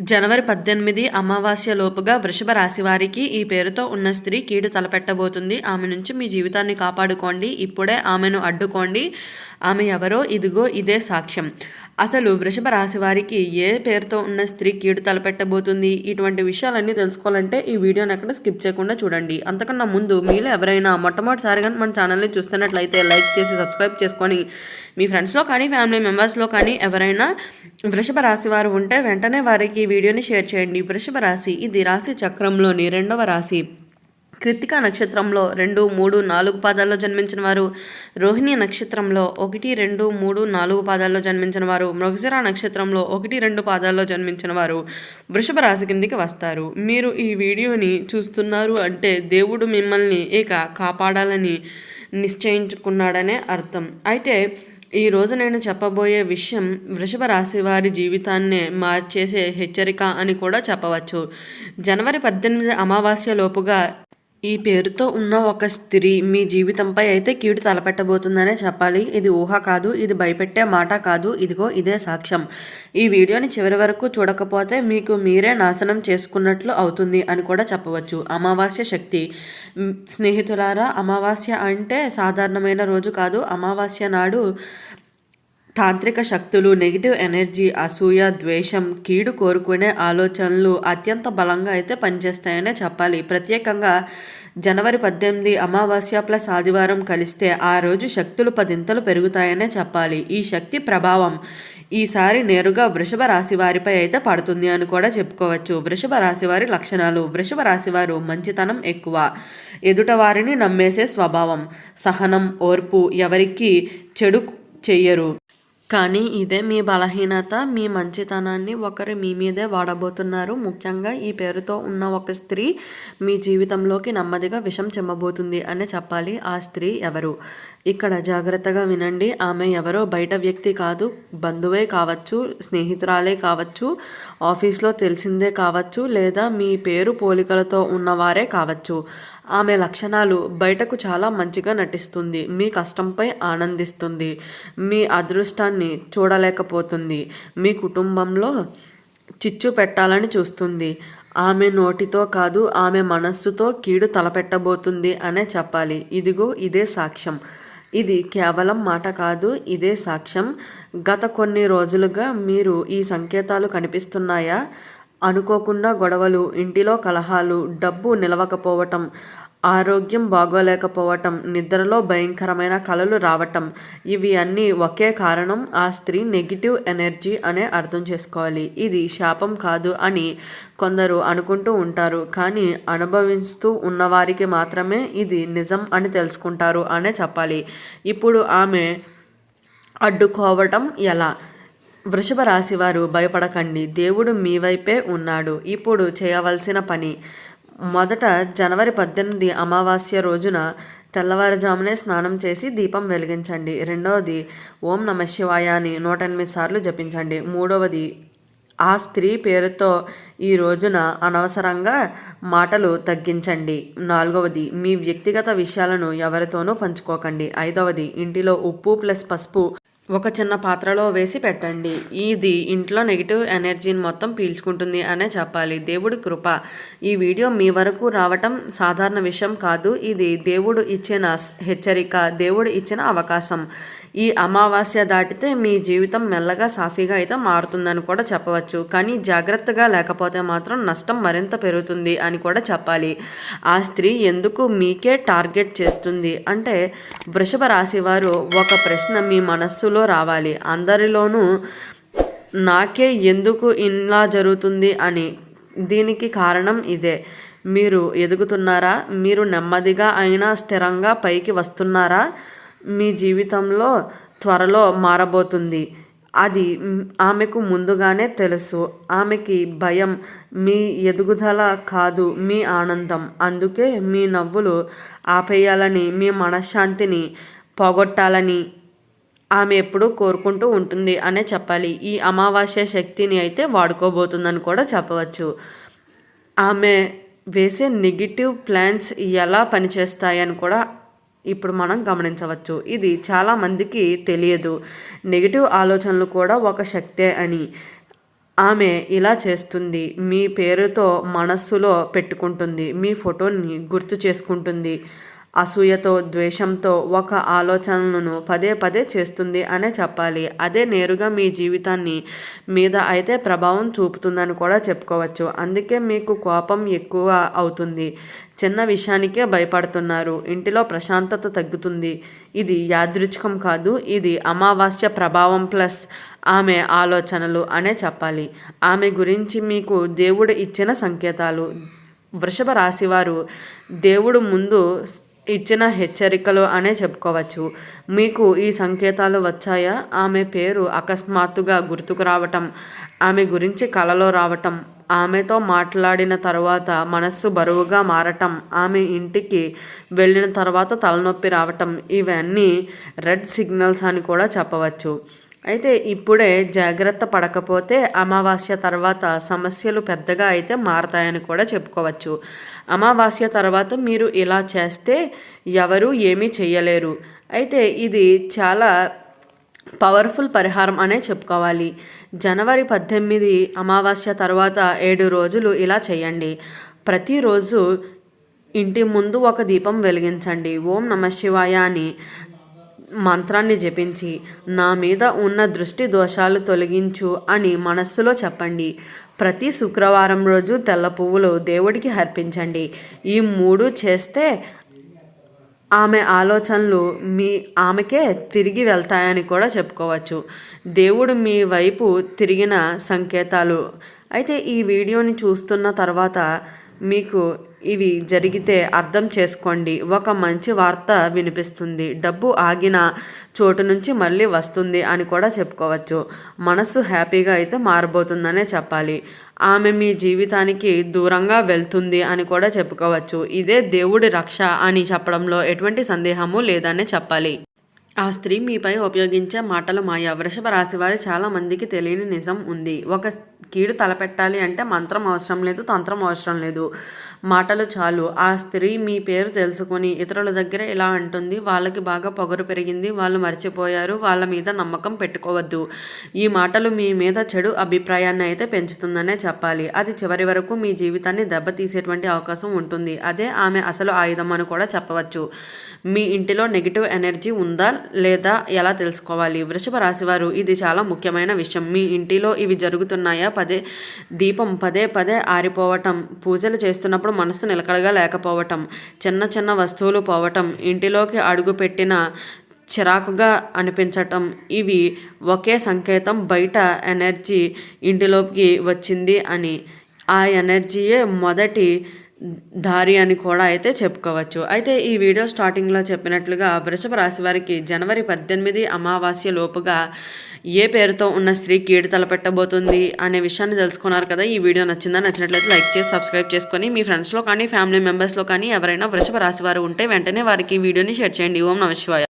జనవరి పద్దెనిమిది అమావాస్య లోపుగా వృషభ రాశి వారికి ఈ పేరుతో ఉన్న స్త్రీ కీడు తలపెట్టబోతుంది. ఆమె నుంచి మీ జీవితాన్ని కాపాడుకోండి. ఇప్పుడే ఆమెను అడ్డుకోండి. ఆమె ఎవరో ఇదిగో ఇదే సాక్ష్యం. అసలు వృషభ రాశి వారికి ఏ పేరుతో ఉన్న స్త్రీ కీడు తలపెట్టబోతుంది? ఇటువంటి విషయాలన్నీ తెలుసుకోవాలంటే ఈ వీడియోని అక్కడ స్కిప్ చేయకుండా చూడండి. అంతకన్నా ముందు మీలో ఎవరైనా మొట్టమొదటిసారిగా మన ఛానల్ని చూస్తున్నట్లయితే లైక్ చేసి సబ్స్క్రైబ్ చేసుకొని మీ ఫ్రెండ్స్లో కానీ ఫ్యామిలీ మెంబర్స్లో కానీ ఎవరైనా వృషభ రాశి వారు ఉంటే వెంటనే వారికి వీడియోని షేర్ చేయండి. వృషభ రాశి ఇది రాశి చక్రంలోని రెండవ రాశి. కృత్తిక నక్షత్రంలో రెండు మూడు నాలుగు పాదాల్లో జన్మించిన వారు. రోహిణి నక్షత్రంలో ఒకటి రెండు మూడు నాలుగు పాదాల్లో జన్మించిన వారు. మృగశిర నక్షత్రంలో ఒకటి రెండు పాదాల్లో జన్మించిన వారు వృషభ రాశి కిందికి వస్తారు. మీరు ఈ వీడియోని చూస్తున్నారు అంటే దేవుడు మిమ్మల్ని ఇక కాపాడాలని నిశ్చయించుకున్నాడనే అర్థం. అయితే ఈ నేను చెప్పబోయే విషయం వృషభ రాశి వారి జీవితాన్నే మార్చేసే హెచ్చరిక అని కూడా చెప్పవచ్చు. జనవరి పద్దెనిమిది అమావాస్య లోపుగా ఈ పేరుతో ఉన్న ఒక స్త్రీ మీ జీవితంపై అయితే కీడు తలపెట్టబోతుందనే చెప్పాలి. ఇది ఊహ కాదు ఇది భయపెట్టే మాట కాదు. ఇదిగో ఇదే సాక్ష్యం. ఈ వీడియోని చివరి వరకు చూడకపోతే మీకు మీరే నాశనం చేసుకున్నట్లు అవుతుంది అని కూడా చెప్పవచ్చు. అమావాస్య శక్తి. స్నేహితులారా అమావాస్య అంటే సాధారణమైన రోజు కాదు. అమావాస్య నాడు తాంత్రిక శక్తులు నెగిటివ్ ఎనర్జీ అసూయ ద్వేషం కీడు కోరుకునే ఆలోచనలు అత్యంత బలంగా అయితే పనిచేస్తాయనే చెప్పాలి. ప్రత్యేకంగా జనవరి పద్దెనిమిది అమావాస్య ప్లస్ ఆదివారం కలిస్తే ఆ రోజు శక్తులు పదింతలు పెరుగుతాయనే చెప్పాలి. ఈ శక్తి ప్రభావం ఈసారి నేరుగా వృషభ రాశి వారిపై అయితే పడుతుంది అని కూడా చెప్పుకోవచ్చు. వృషభ రాశి వారి లక్షణాలు వృషభ రాశి వారు మంచితనం ఎక్కువ. ఎదుట వారిని నమ్మేసే స్వభావం సహనం ఓర్పు ఎవరికి చెడు చెయ్యరు. కానీ ఇదే మీ బలహీనత మీ మంచితనాన్ని ఒకరు మీ మీదే వాడబోతున్నారు. ముఖ్యంగా ఈ పేరుతో ఉన్న ఒక స్త్రీ మీ జీవితంలోకి నెమ్మదిగా విషం చెమ్మబోతుంది అని చెప్పాలి. ఆ స్త్రీ ఎవరు? ఇక్కడ జాగ్రత్తగా వినండి. ఆమె ఎవరో బయట వ్యక్తి కాదు బంధువే కావచ్చు స్నేహితురాలే కావచ్చు ఆఫీస్లో తెలిసిందే కావచ్చు లేదా మీ పేరు పోలికలతో ఉన్నవారే కావచ్చు. ఆమె లక్షణాలు బయటకు చాలా మంచిగా నటిస్తుంది. మీ కష్టంపై ఆనందిస్తుంది. మీ అదృష్టాన్ని చూడలేకపోతుంది. మీ కుటుంబంలో చిచ్చు పెట్టాలని చూస్తుంది. ఆమె నోటితో కాదు ఆమె మనస్సుతో కీడు తలపెట్టబోతుంది అనే చెప్పాలి. ఇదిగో ఇదే సాక్ష్యం. ఇది కేవలం మాట కాదు ఇదే సాక్ష్యం. గత కొన్ని రోజులుగా మీరు ఈ సంకేతాలు కనిపిస్తున్నాయా? అనుకోకుండా గొడవలు ఇంటిలో కలహాలు డబ్బు నిలవకపోవటం ఆరోగ్యం బాగోలేకపోవటం నిద్రలో భయంకరమైన కలలు రావటం ఇవి అన్నీ ఒకే కారణం ఆ స్త్రీ నెగిటివ్ ఎనర్జీ అనే అర్థం చేసుకోవాలి. ఇది శాపం కాదు అని కొందరు అనుకుంటూ ఉంటారు. కానీ అనుభవిస్తూ ఉన్నవారికి మాత్రమే ఇది నిజం అని తెలుసుకుంటారు అనే చెప్పాలి. ఇప్పుడు ఆమె అడ్డుకోవటం ఎలా? వృషభ రాశి వారు భయపడకండి. దేవుడు మీ వైపే ఉన్నాడు. ఇప్పుడు చేయవలసిన పని. మొదట జనవరి పద్దెనిమిది అమావాస్య రోజున తెల్లవారుజామునే స్నానం చేసి దీపం వెలిగించండి. రెండవది ఓం నమ శివాయ అని నూట ఎనిమిది సార్లు జపించండి. మూడవది ఆ స్త్రీ పేరుతో ఈ రోజున అనవసరంగా మాటలు తగ్గించండి. నాలుగవది మీ వ్యక్తిగత విషయాలను ఎవరితోనూ పంచుకోకండి. ఐదవది ఇంటిలో ఉప్పు ప్లస్ పసుపు ఒక చిన్న పాత్రలో వేసి పెట్టండి. ఇది ఇంట్లో నెగిటివ్ ఎనర్జీని మొత్తం పీల్చుకుంటుంది అనే చెప్పాలి. దేవుడి కృప. ఈ వీడియో మీ వరకు రావటం సాధారణ విషయం కాదు. ఇది దేవుడు ఇచ్చిన హెచ్చరిక దేవుడు ఇచ్చిన అవకాశం. ఈ అమావాస్య దాటితే మీ జీవితం మెల్లగా సాఫీగా అయితే మారుతుందని కూడా చెప్పవచ్చు. కానీ జాగ్రత్తగా లేకపోతే మాత్రం నష్టం మరింత పెరుగుతుంది అని కూడా చెప్పాలి. ఆ స్త్రీ ఎందుకు మీకే టార్గెట్ చేస్తుంది? అంటే వృషభ రాశి వారు ఒక ప్రశ్న మీ మనస్సులో రావాలి. అందరిలోనూ నాకే ఎందుకు ఇలా జరుగుతుంది అని. దీనికి కారణం ఇదే. మీరు ఎదుగుతున్నారా? మీరు నెమ్మదిగా అయినా స్థిరంగా పైకి వస్తున్నారా? మీ జీవితంలో త్వరలో మారబోతుంది. అది ఆమెకు ముందుగానే తెలుసు. ఆమెకి భయం మీ ఎదుగుదల కాదు మీ ఆనందం. అందుకే మీ నవ్వులు ఆపేయాలని మీ మనశ్శాంతిని పోగొట్టాలని ఆమె ఎప్పుడూ కోరుకుంటూ ఉంటుంది అనే చెప్పాలి. ఈ అమావాస్య శక్తిని అయితే వాడుకోబోతుందని కూడా చెప్పవచ్చు. ఆమె వేసే నెగిటివ్ ప్లాన్స్ ఎలా పనిచేస్తాయని కూడా ఇప్పుడు మనం గమనించవచ్చు. ఇది చాలామందికి తెలియదు. నెగిటివ్ ఆలోచనలు కూడా ఒక శక్తే అని. ఆమె ఇలా చేస్తుంది. మీ పేరుతో మనస్సులో పెట్టుకుంటుంది. మీ ఫోటోని గుర్తు చేసుకుంటుంది. అసూయతో ద్వేషంతో ఒక ఆలోచనలను పదే పదే చేస్తుంది అనే చెప్పాలి. అదే నేరుగా మీ జీవితాన్ని మీద అయితే ప్రభావం చూపుతుందని కూడా చెప్పుకోవచ్చు. అందుకే మీకు కోపం ఎక్కువ అవుతుంది. చిన్న విషయానికే భయపడుతున్నారు. ఇంటిలో ప్రశాంతత తగ్గుతుంది. ఇది యాదృచ్ఛికం కాదు. ఇది అమావాస్య ప్రభావం ప్లస్ ఆమె ఆలోచనలు అనే చెప్పాలి. ఆమె గురించి మీకు దేవుడు ఇచ్చిన సంకేతాలు. వృషభ రాశివారు దేవుడు ముందు ఇచ్చిన హెచ్చరికలు అనే చెప్పుకోవచ్చు. మీకు ఈ సంకేతాలు వచ్చాయా? ఆమె పేరు అకస్మాత్తుగా గుర్తుకు రావటం ఆమె గురించి కలలో రావటం ఆమెతో మాట్లాడిన తర్వాత మనస్సు బరువుగా మారటం ఆమె ఇంటికి వెళ్ళిన తర్వాత తలనొప్పి రావటం ఇవన్నీ రెడ్ సిగ్నల్స్ అని కూడా చెప్పవచ్చు. అయితే ఇప్పుడే జాగ్రత్త పడకపోతే అమావాస్య తర్వాత సమస్యలు పెద్దగా అయితే మారతాయని కూడా చెప్పుకోవచ్చు. అమావాస్య తర్వాత మీరు ఇలా చేస్తే ఎవరు ఏమీ చేయలేరు అయితే ఇది చాలా పవర్ఫుల్ పరిహారం అనే చెప్పుకోవాలి. జనవరి పద్దెనిమిది అమావాస్య తర్వాత ఏడు రోజులు ఇలా చేయండి. ప్రతిరోజు ఇంటి ముందు ఒక దీపం వెలిగించండి. ఓం నమ శివాయ అని మంత్రాన్ని జపించి నా మీద ఉన్న దృష్టి దోషాలు తొలగించు అని మనస్సులో చెప్పండి. ప్రతి శుక్రవారం రోజు తెల్ల పువ్వులు దేవుడికి అర్పించండి. ఈ మూడు చేస్తే ఆమె ఆలోచనలు మీ ఆమెకే తిరిగి వెళ్తాయని కూడా చెప్పుకోవచ్చు. దేవుడు మీ వైపు తిరిగిన సంకేతాలు. అయితే ఈ వీడియోని చూస్తున్న తర్వాత మీకు ఇవి జరిగితే అర్థం చేసుకోండి. ఒక మంచి వార్త వినిపిస్తుంది. డబ్బు ఆగిన చోటు నుంచి మళ్ళీ వస్తుంది అని కూడా చెప్పుకోవచ్చు. మనసు హ్యాపీగా అయితే మారబోతుందనే చెప్పాలి. ఆమె మీ జీవితానికి దూరంగా వెళ్తుంది అని కూడా చెప్పుకోవచ్చు. ఇదే దేవుడి రక్ష అని చెప్పడంలో ఎటువంటి సందేహము లేదనే చెప్పాలి. ఆ స్త్రీ మీపై ఉపయోగించే మాటలు మాయ. వృషభ రాశి వారి చాలా మందికి తెలియని నిజం ఉంది. ఒక కీడు తలపెట్టాలి అంటే మంత్రం అవసరం లేదు తంత్రం అవసరం లేదు. మాటలు చాలు. ఆ స్త్రీ మీ పేరు తెలుసుకొని ఇతరుల దగ్గర ఇలా అంటుంది. వాళ్ళకి బాగా పొగరు పెరిగింది. వాళ్ళు మర్చిపోయారు. వాళ్ళ మీద నమ్మకం పెట్టుకోవద్దు. ఈ మాటలు మీ మీద చెడు అభిప్రాయాన్ని అయితే పెంచుతుందనే చెప్పాలి. అది చివరి వరకు మీ జీవితాన్ని దెబ్బతీసేటువంటి అవకాశం ఉంటుంది. అదే ఆమె అసలు ఆయుధం అని కూడా చెప్పవచ్చు. మీ ఇంటిలో నెగిటివ్ ఎనర్జీ ఉందా లేదా ఎలా తెలుసుకోవాలి? వృషభ రాశివారు ఇది చాలా ముఖ్యమైన విషయం. మీ ఇంటిలో ఇవి జరుగుతున్నాయా? పదే దీపం పదే పదే ఆరిపోవటం. పూజలు చేస్తున్నప్పుడు మనసు నిలకడగా లేకపోవటం చిన్న చిన్న వస్తువులు పోవటం ఇంటిలోకి అడుగుపెట్టిన చిరాకుగా అనిపించటం ఇవి ఒకే సంకేతం బయట ఎనర్జీ ఇంటిలోకి వచ్చింది అని. ఆ ఎనర్జీయే మొదటి దారి అని కూడా అయితే చెప్పుకోవచ్చు. అయితే ఈ వీడియో స్టార్టింగ్లో చెప్పినట్లుగా వృషభ రాశి వారికి జనవరి పద్దెనిమిది అమావాస్య లోపుగా ఏ పేరుతో ఉన్న స్త్రీ కీడు తలపెట్టబోతుంది అనే విషయాన్ని తెలుసుకున్నారు కదా. ఈ వీడియో నచ్చిందా? నచ్చినట్లయితే లైక్ చేసి సబ్స్క్రైబ్ చేసుకొని మీ ఫ్రెండ్స్లో కానీ ఫ్యామిలీ మెంబర్స్లో కానీ ఎవరైనా వృషభ రాశి వారు ఉంటే వెంటనే వారికి వీడియోని షేర్ చేయండి. ఓం నమశివాయ